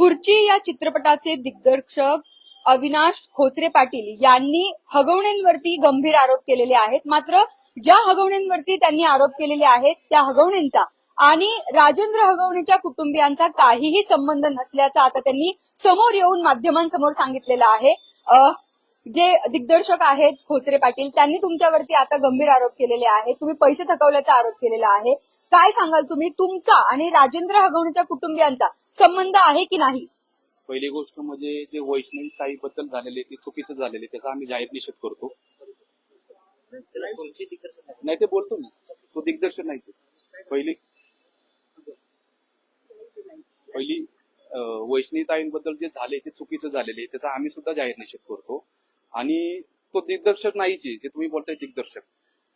खुर्ची या चित्रपटाचे दिग्दर्शक अविनाश खोचरे पाटील यांनी हगवण्यांवरती गंभीर आरोप केलेले आहेत. मात्र ज्या हगवण्यांवरती त्यांनी आरोप केलेले आहेत त्या हगवण्यांचा आणि राजेंद्र हगवणेच्या कुटुंबियांचा काहीही संबंध नसल्याचा आता त्यांनी समोर येऊन माध्यमांसमोर सांगितलेलं आहे. जे दिग्दर्शक आहेत खोचरे पाटील त्यांनी तुमच्यावरती आता गंभीर आरोप केलेले आहेत. तुम्ही पैसे थकवल्याचा आरोप केलेला आहे. काय सांगाल तुम्ही? तुमचा आणि राजेंद्र हगवणीच्या कुटुंबियांचा संबंध आहे की नाही? पहिली गोष्ट म्हणजे जे वैष्णवी ताई बद्दल झालेले ते चुकीचं झालेले त्याचा आम्ही जाहीर निषेध करतो. नाही ते बोलतो ना तो दिग्दर्शक नाही पहिली पहिली वैष्णवी ताईंबद्दल जे झाले ते चुकीचं झालेले त्याचा आम्ही सुद्धा जाहीर निषेध करतो. आणि तो दिग्दर्शक नाहीच आहे जे तुम्ही बोलताय दिग्दर्शक.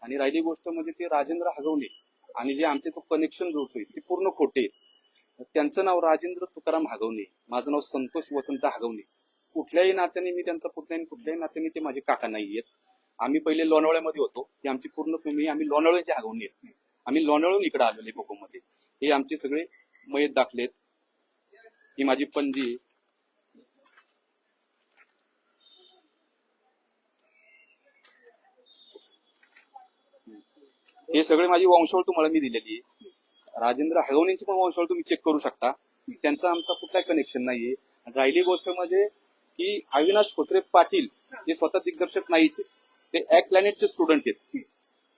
आणि राहिली गोष्ट म्हणजे ते राजेंद्र हगवणे आणि जे आमचे तो कनेक्शन जोडतोय ते पूर्ण खोटे आहेत. त्यांचं नाव राजेंद्र तुकाराम हागवणे माझं नाव संतोष वसंत हागवणे. कुठल्याही नात्याने मी त्यांचा पुतण्या आणि कुठल्याही नात्याने ते माझे काका नाही आहेत. आम्ही पहिले लोणावळ्यामध्ये होतो. ही आमची पूर्ण फॅमिली आम्ही लोणावळ्याचे हागवणे आहेत. आम्ही लोणावळून इकडे आलेले कोकोमध्ये हे आमचे सगळे मयत दाखलेत. ही माझी पणजी हे सगळे माझी वंशावळ तुम्हाला मी दिलेली आहे. राजेंद्र हगवणींची पण वंशावळ तुम्ही चेक करू शकता. त्यांचा आमचा कुठलाही कनेक्शन नाहीये. आणि राहिली गोष्ट म्हणजे की अविनाश खोचरे पाटील हे स्वतः दिग्दर्शक नाहीचे ते ऍक प्लॅनेटचे स्टुडंट आहेत.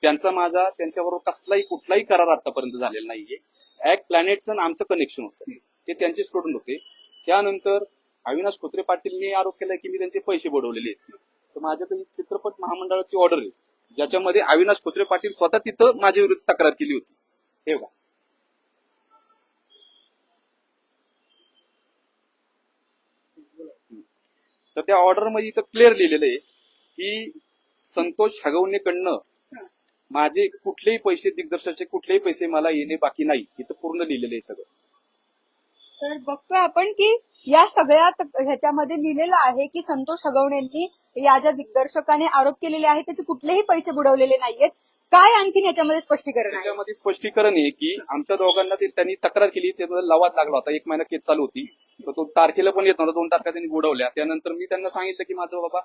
त्यांचा माझा त्यांच्याबरोबर कसलाही कुठलाही करार आतापर्यंत झालेला नाहीये. ऍक प्लॅनेटचं आणि आमचं कनेक्शन होतं. ते त्यांचे स्टुडंट होते. त्यानंतर अविनाश खोचरे पाटीलने आरोप केला की मी त्यांचे पैसे बुडवलेले आहेत. तर माझ्याकडे चित्रपट महामंडळाची ऑर्डर आहे. ज्याच्यामध्ये अविनाश खोचरे पाटील स्वतः तिथं माझ्या विरुद्ध तक्रार केली होती. हे बघा. तर त्या ऑर्डरमध्ये इथं क्लिअर लिहिलेलं आहे की संतोष हगवणेकडनं माझे कुठलेही पैसे दिग्दर्शकाचे कुठलेही पैसे मला येणे बाकी नाही. इथं पूर्ण लिहिलेलं आहे सगळं. तर बघतोय आपण की या सगळ्यात ह्याच्यामध्ये लिहिलेलं आहे की संतोष हगवणेंनी या ज्या दिग्दर्शकाने आरोप केलेले आहेत त्याचे कुठलेही पैसे बुडवलेले नाहीयेत. काय आणखीन याच्यामध्ये स्पष्टीकरण आहे? त्याच्यामध्ये स्पष्टीकरण आहे की आमच्या दोघांना ते त्यांनी तक्रार केली त्यामध्ये लवाद लागला होता एक महिना केस चालू होती तर तो तारखेला पण येत नव्हता दोन तारखा त्यांनी बुडवल्या. त्यानंतर मी त्यांना सांगितलं की माझं बाबा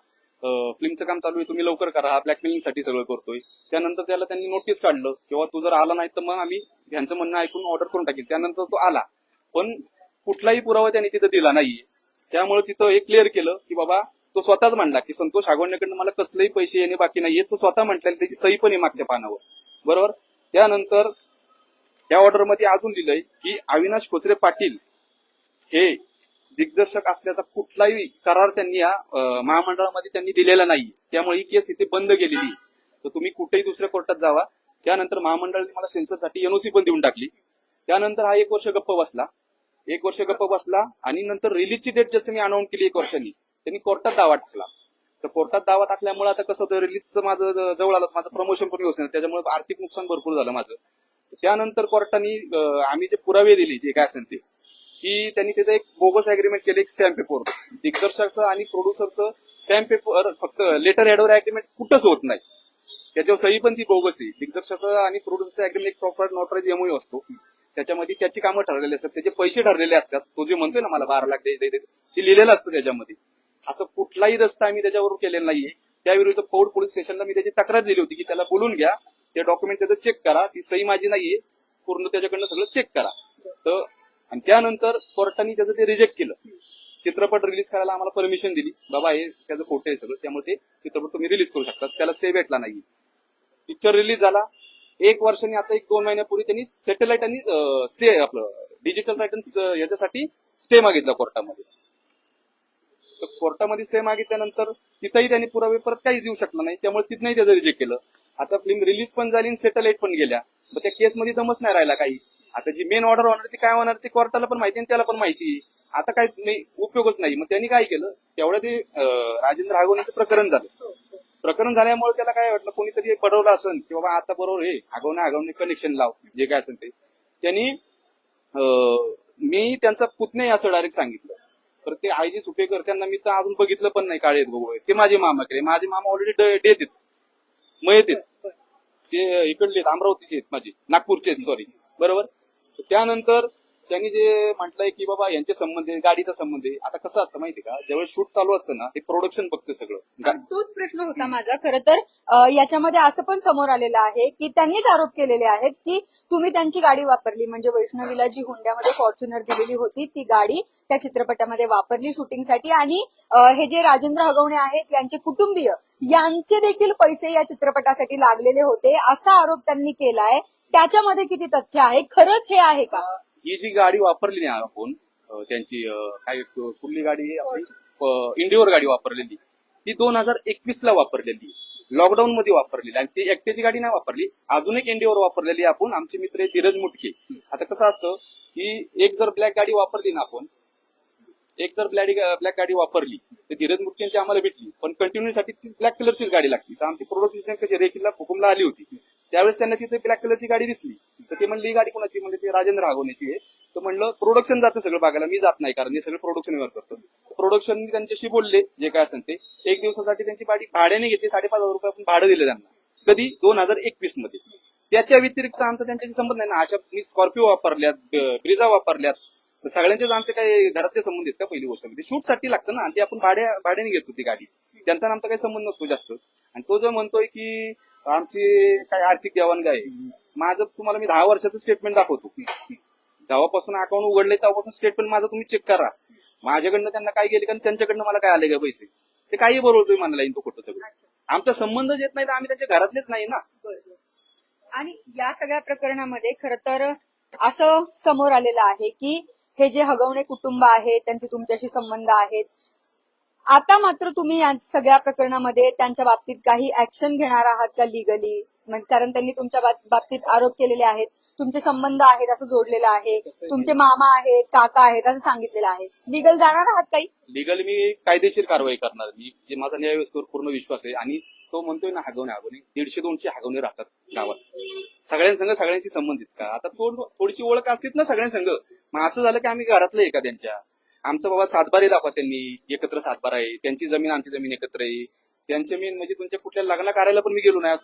फिल्मचं काम चालू आहे तुम्ही लवकर करा हा ब्लॅकमेलिंगसाठी सगळं करतोय. त्यानंतर त्याला त्यांनी नोटीस काढलं किंवा तू जर आला नाही तर मग आम्ही ह्यांचं म्हणणं ऐकून ऑर्डर करून टाकेल त्यानंतर तो आला. पण कुठलाही पुरावा त्यांनी तिथं दिला नाहीये. त्यामुळे तिथं हे क्लिअर केलं की बाबा तो स्वतःच म्हणला की संतोष आगोंडेकडनं मला कसलेही पैसे येणे बाकी नाहीये. तो स्वतः म्हटलेला त्याची सही पण आहे मागच्या पानावर. बरोबर? त्यानंतर या ऑर्डरमध्ये अजून लिहिलंय की अविनाश खोचरे पाटील हे दिग्दर्शक असल्याचा कुठलाही करार त्यांनी या महामंडळामध्ये त्यांनी दिलेला नाही त्यामुळे ही केस इथे बंद गेलेली तर तुम्ही कुठेही दुसऱ्या कोर्टात जावा. त्यानंतर महामंडळाने मला सेन्सरसाठी एनओसी पण देऊन टाकली. त्यानंतर हा एक वर्ष गप्प बसला. एक वर्ष गप्प बसला आणि नंतर रिलीजची डेट जसं मी अनाऊन्स केली एक वर्षांनी त्यांनी कोर्टात दावा टाकला. तर कोर्टात दावा टाकल्यामुळे आता कसं होतं रिलीजचं माझं जवळ आलं माझं प्रमोशन पण व्यवस्थित त्याच्यामुळे आर्थिक नुकसान भरपूर झालं माझं. त्यानंतर कोर्टाने आम्ही जे पुरावे दिले जे काय असेल ते की त्यांनी तिथे एक बोगस अग्रीमेंट केलं एक स्टॅम्प पेपर दिग्दर्शकचं आणि प्रोड्युसरचं स्टॅम्प पेपर फक्त लेटर हेडवर अग्रीमेंट कुठंच होत नाही. त्याच्यावर सही पण ती बोगस आहे. दिग्दर्शकाचं आणि प्रोड्युसरचं अग्रीमेंट प्रॉपर नोटराईज एमओ असतो. त्याच्यामध्ये त्याची कामं ठरलेली असतात. त्याचे पैसे ठरलेले असतात. तो जे म्हणतोय ना मला बारा लाख दे, ते लिहिलेलं असतं त्याच्यामध्ये. असं कुठलाही रस्ता आम्ही त्याच्यावर केलेला नाहीये. त्याविरुद्ध पौड पोलीस स्टेशनला मी त्याची तक्रार दिली होती की त्याला बोलून घ्या. ते डॉक्युमेंट त्याचं चेक करा. ती सही माझी नाहीये. पूर्ण त्याच्याकडनं सगळं चेक करा. तर आणि त्यानंतर कोर्टाने त्याचं ते रिजेक्ट केलं. चित्रपट रिलीज करायला आम्हाला परमिशन दिली. बाबा हे त्याचं खोटं आहे सगळं. त्यामुळे ते चित्रपट तुम्ही रिलीज करू शकता. त्याला स्टे भेटला नाही पिक्चर रिलीज झाला. एक वर्षाने आता एक दोन महिन्यापूर्वी त्यांनी सॅटेलाइट आणि स्टे आपलं डिजिटल रायटन्स याच्यासाठी स्टे मागितला कोर्टामध्ये. तर कोर्टामध्ये स्टे मागितल्यानंतर तिथंही त्यांनी पुरावे परत काहीच देऊ शकला नाही. त्यामुळे तिथनंही त्याचं रिजेक्ट केलं. आता फिल्म रिलीज पण झाली आणि सॅटेलाइट पण गेल्या. मग त्या केसमध्ये दमच नाही राहिला काही. आता जी मेन ऑर्डर होणार ती काय होणार ती कोर्टाला पण माहिती आणि त्याला पण माहिती आता काय नाही उपयोगच नाही. मग त्यांनी काय केलं? तेवढं ते राजेंद्र आगवण्याचं प्रकरण झालं. प्रकरण झाल्यामुळे त्याला काय वाटलं? कोणीतरी पडवलं असेल की बाबा आता बरोबर हे आगवणे आगवणे कनेक्शन लाव. जे काय असेल ते. त्यांनी मी त्यांचा पुतणे असं डायरेक्ट सांगितलं. तर ते आयजी सुपेकर त्यांना मी तर अजून बघितलं पण नाही काळेत गोगोळे ते माझे मामा केले. माझे मामा ऑलरेडी डेत आहेत. मयत आहेत. ते इकडले आहेत, अमरावतीचे आहेत माझे. नागपूरचे आहेत सॉरी बरोबर? त्यानंतर त्यांनी जे म्हटलंय की बाबा यांचे संबंध आहे गाडीचा संबंध आहे. आता कसं असतं माहिती का? ज्यावेळेस शूट चालू असतं ना ते प्रोडक्शन बघतं सगळं. गा- तोच प्रश्न होता माझा. खरं तर अ, याच्यामध्ये असं पण समोर आलेलं आहे की त्यांनीच आरोप केलेले आहेत की तुम्ही त्यांची गाडी वापरली. म्हणजे वैष्णवीला जी हुंड्यामध्ये फॉर्च्युनर दिलेली होती. ती गाडी त्या चित्रपटामध्ये वापरली शूटिंगसाठी. आणि अ, हे जे राजेंद्र हगवणे आहेत यांचे कुटुंबीय यांचे देखील पैसे या चित्रपटासाठी लागलेले होते. असा आरोप त्यांनी केलाय. त्याच्यामध्ये किती तथ्य आहे? खरंच हे आहे का? ही जी गाडी वापरली ना आपण त्यांची काय कुठली गाडी आपली? इंडिओर गाडी वापरलेली. ती दोन हजार एकवीस ला वापरलेली. लॉकडाऊन मध्ये वापरलेली. आणि ती एकट्याची गाडी नाही वापरली. अजून एक इंडिओर वापरलेली आपण. आमचे मित्र आहे धीरज मुटके. आता कसं असतं की एक जर ब्लॅक गाडी वापरली ना आपण एक जर ब्लॅक ब्लॅक गाडी वापरली तर धीरज मुटकेंची आम्हाला भेटली. पण कंटिन्यू साठी ती ब्लॅक कलरचीच गाडी लागती. तर आमची प्रोडक्शन कशी रेखीला हुकुमला आली होती. त्यावेळेस त्यांना तिथे ब्लॅक कलरची गाडी दिसली. तर ते म्हणली ही गाडी कोणाची? म्हणजे ती राजेंद्र आगोनेची आहे. तर म्हणलं प्रोडक्शन जातं सगळं बघायला. मी जात नाही कारण मी सगळं प्रोडक्शनवर करतो. प्रोडक्शन त्यांच्याशी बोलले जे काय असेल ते. एक दिवसासाठी त्यांची गाडी भाड्याने घेतली साडेपाच हजार रुपये आपण भाडं दिलं त्यांना. कधी? दोन हजार एकवीसमध्ये. त्याच्या व्यतिरिक्त आमचा त्यांच्याशी संबंध नाही ना. अशा मी स्कॉर्पिओ वापरल्यात ब्रिझा वापरल्यात. तर सगळ्यांचेच आमचे काही घरातले संबंध आहेत का पहिली गोष्ट? म्हणजे शूटसाठी लागतं ना. आणि ते आपण भाड्या भाड्याने घेतो ती गाडी. त्यांचा आमचा काही संबंध नसतो जास्त. आणि तो जो म्हणतोय की आमची काय आर्थिक देवाणघाय आहे. माझं तुम्हाला मी दहा वर्षाचं स्टेटमेंट दाखवतो. जेव्हापासून अकाउंट उघडले तेव्हापासून स्टेटमेंट माझं तुम्ही चेक करा. माझ्याकडनं त्यांना काय गेले कारण त्यांच्याकडनं मला काय आले का पैसे? ते काही बरोबर तुम्ही म्हणाला तो खोटं सगळं. आमचा संबंधच येत नाही तर आम्ही त्यांच्या घरातलेच नाही ना. आणि या सगळ्या प्रकरणामध्ये खर तर असं समोर आलेलं आहे की हे जे हगवणे कुटुंब आहे त्यांचे तुमच्याशी संबंध आहेत आता मात्र तुम्ही या सगळ्या प्रकरणामध्ये त्यांच्या बाबतीत काही ऍक्शन घेणार आहात का लिगली म्हणजे कारण त्यांनी तुमच्या बाब- बाबतीत आरोप केलेले आहेत. तुमचे संबंध आहेत असं जोडलेलं आहे. तुमचे मामा आहेत काका आहेत असं सांगितलेलं आहे. लिगल जाणार आहात काही? लिगल मी कायदेशीर कारवाई करणार. मी जे माझा न्याय व्यवस्थेवर पूर्ण विश्वास आहे आणि तो म्हणतोय ना हागवणे हागवणे. दीडशे दोनशे हागवणे राहतात गावात. सगळ्यांसंग सगळ्यांशी संबंधित का? आता थोड थोडीशी ओळख असतीच ना सगळ्यांसंग. मग असं झालं की आम्ही घरातलं आहे का त्यांच्या आमचं बाबा सातबारे दाखवा त्यांनी. एकत्र सातबारा आहे. त्यांची जमीन आमची जमीन एकत्र आहे. त्यांचे मेन म्हणजे तुमच्या कुठल्या लग्न कार्याला पण मी गेलो नाही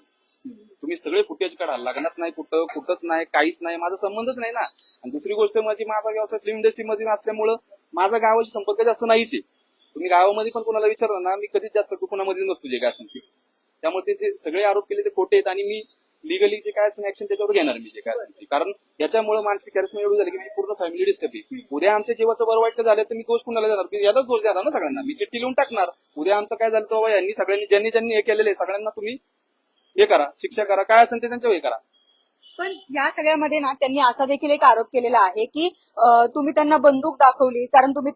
तुम्ही सगळे फुटेज काढा. लग्नात नाही कुठं कुठंच नाही काहीच नाही. माझा संबंधच नाही ना. आणि दुसरी गोष्ट म्हणजे माझा व्यवसाय फिल्म इंडस्ट्रीमध्ये असल्यामुळं माझा गावाशी संपर्क जास्त नाहीच आहे. तुम्ही गावामध्ये पण कोणाला विचारलं ना मी कधीच जास्त कोणामध्ये नसतो जे काय असेल त्यामुळे ते जे सगळे आरोप केले ते खोटे आहेत आणि मी लिगली जे काय असेल ऍक्शन त्याच्यावर घेणार मी जे काय असेल ते. कारण याच्यामुळे मानसिक हॅरेसमेंट एवढी झाली की मी पूर्ण फॅमिली डिस्टर्ब आहे. उद्या आमच्या जीवाचं बरं वाईट झालं तर मी दोष कुणाला देणार? मी यालाच दोष देणार ना सगळ्यांना. मी चिठ्ठी लिहून टाकणार. उद्या आमचं काय झालं तर बाबा यांनी सगळ्यांनी ज्यांनी ज्यांनी हे केलेलं आहे सगळ्यांना तुम्ही हे करा. शिक्षा करा. काय असेल ते त्यांच्यावर हे करा. पण या सगळ्यामध्ये ना त्यांनी असा देखील एक आरोप केलेला आहे की तुम्ही त्यांना बंदूक दाखवली कारण तुम्ही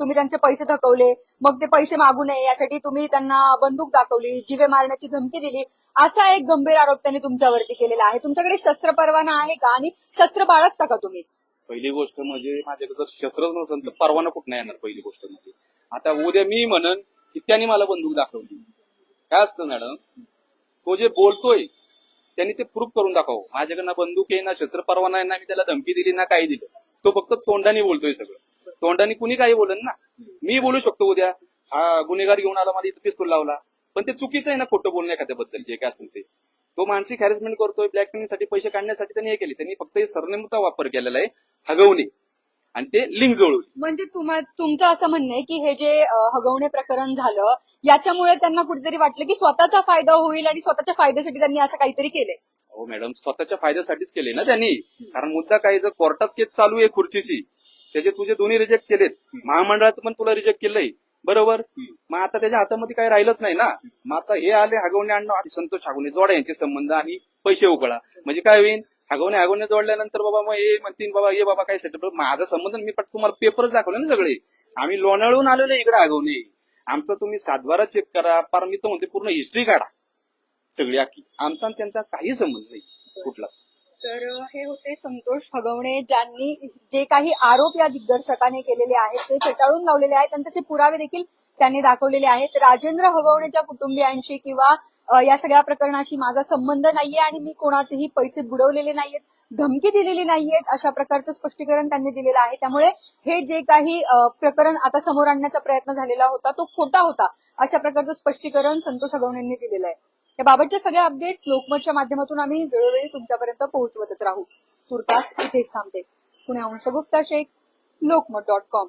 तुम्ही त्यांचे पैसे थकवले मग ते पैसे मागू नये यासाठी तुम्ही त्यांना बंदूक दाखवली जीवे मारण्याची धमकी दिली असा एक गंभीर आरोप त्यांनी तुमच्यावरती केलेला आहे. तुमच्याकडे शस्त्र परवाना आहे का? आणि शस्त्र बाळगता का तुम्ही? पहिली गोष्ट म्हणजे माझ्याकडे जर शस्त्रच नसेल तर परवाना कुठं नाही येणार पहिली गोष्ट म्हणजे? आता उद्या मी म्हणन की त्यांनी मला बंदूक दाखवली. काय असतं मॅडम? तो जे बोलतोय त्यांनी ते प्रूफ करून दाखव माझ्याकडनं बंदूक आहे ना शस्त्र परवाना आहे ना मी त्याला धमकी दिली ना काही दिलं. तो फक्त तोंडाने बोलतोय सगळं. तोंडाने कुणी काही बोलन ना? मी बोलू शकतो उद्या. हा गुन्हेगार घेऊन आला मला इथं पिस्तूल लावला. पण ते चुकीचं आहे ना खोटं बोलणं एखाद्याबद्दल जे काय असेल ते. तो मानसिक हॅरेसमेंट करतोय ब्लॅकमेलिंगसाठी पैसे काढण्यासाठी त्यांनी हे केले. त्यांनी फक्त हे सरनेमचा वापर केलेला आहे हगवणे. आणि ते लिंक जोडवली म्हणजे तुमचं असं म्हणणं आहे की हे जे हगवणे प्रकरण झालं याच्यामुळे त्यांना कुठेतरी वाटलं की स्वतःचा फायदा होईल आणि स्वतःच्या फायद्यासाठी त्यांनी असं काहीतरी केलंय. हो मॅडम स्वतःच्या फायद्यासाठीच केले ना त्यांनी. कारण मुद्दा काय जर कोर्टात केस चालू आहे खुर्चीची त्याचे तुझे दोन्ही रिजेक्ट केलेत. महामंडळात पण तुला रिजेक्ट केलंय. बरोबर? मग आता त्याच्या हातामध्ये काही राहिलंच नाही ना. मग आता हे आले हगवणे आणणं आणि संतोष हगवणे जोडा यांचे संबंध आणि पैसे उकळा. म्हणजे काय होईल? हगवणे हगवणे जोडल्यानंतर बाबा मग हे म्हणतील बाबा ये बाबा काय सेटअप माझा संबंध मी पट तुम्हाला पेपरच दाखवले ना सगळे. आम्ही लोणाळून आलेलो इकडे हगवणे आमचा तुम्ही सातबारा चेक करा. पार मी तर म्हणते पूर्ण हिस्ट्री काढा. सगळी आखी. आमचा आणि त्यांचा काही संबंध नाही. कुठलाच तर हे होते संतोष हगवणे ज्यांनी जे काही आरोप या दिग्दर्शकाने केलेले आहेत ते फेटाळून लावलेले आहेत. आणि तसे पुरावे देखील त्यांनी दाखवलेले आहेत. राजेंद्र हगवणेच्या कुटुंबियांशी किंवा या सगळ्या प्रकरणाशी माझा संबंध नाहीये आणि मी कोणाचेही पैसे बुडवलेले नाहीयेत धमकी दिलेली नाहीयेत अशा प्रकारचं स्पष्टीकरण त्यांनी दिलेलं आहे. त्यामुळे हे जे काही प्रकरण आता समोर आणण्याचा प्रयत्न झालेला होता तो खोटा होता अशा प्रकारचं स्पष्टीकरण संतोष हगवणेंनी दिलेलं आहे. याबाबतच्या सगळ्या अपडेट्स लोकमतच्या माध्यमातून आम्ही वेळोवेळी तुमच्यापर्यंत पोहोचवतच राहू. तुर्तास इथेच थांबते. पुण्याहून शगुफ्ता शेख लोकमत डॉट कॉम